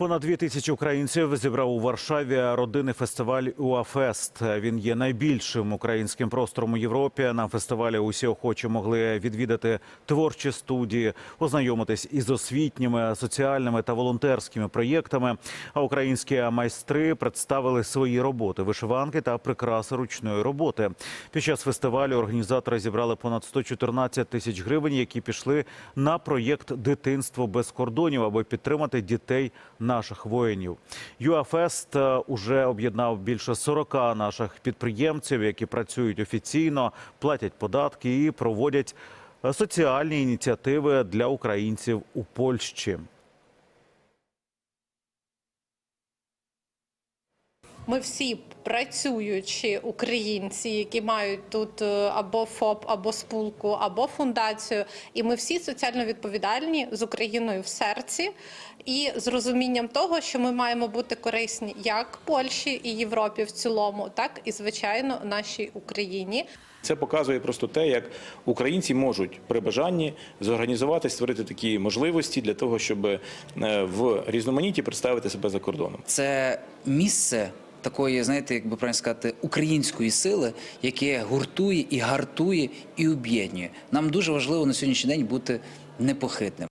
Понад дві тисячі українців зібрав у Варшаві родинний фестиваль УАФест. Він є найбільшим українським простором у Європі. На фестивалі усі охочі могли відвідати творчі студії, ознайомитись із освітніми, соціальними та волонтерськими проєктами. А українські майстри представили свої роботи, вишиванки та прикраси ручної роботи. Під час фестивалю організатори зібрали понад 114 тисяч гривень, які пішли на проєкт Дитинство без кордонів, аби підтримати дітей наших воїнів. ЮАФест е, уже об'єднав більше 40 наших підприємців, які працюють офіційно, платять податки і проводять е, соціальні ініціативи для українців у Польщі. Ми всі працюючі українці, які мають тут е, або ФОП, або спулку, або фундацію, і ми всі соціально відповідальні з Україною в серці і з розумінням того, що ми маємо бути корисні як Польщі і Європі в цілому, так і звичайно нашій Україні. Це показує просто те, як українці можуть при бажанні зорганізувати, створити такі можливості для того, щоб е, в різноманітті представити себе за кордоном. Це місце такої, знаєте, як би правильно сказати, української сили, яке гуртує і гартує і об'єднує. Нам дуже важливо на сьогоднішній день бути непохитним.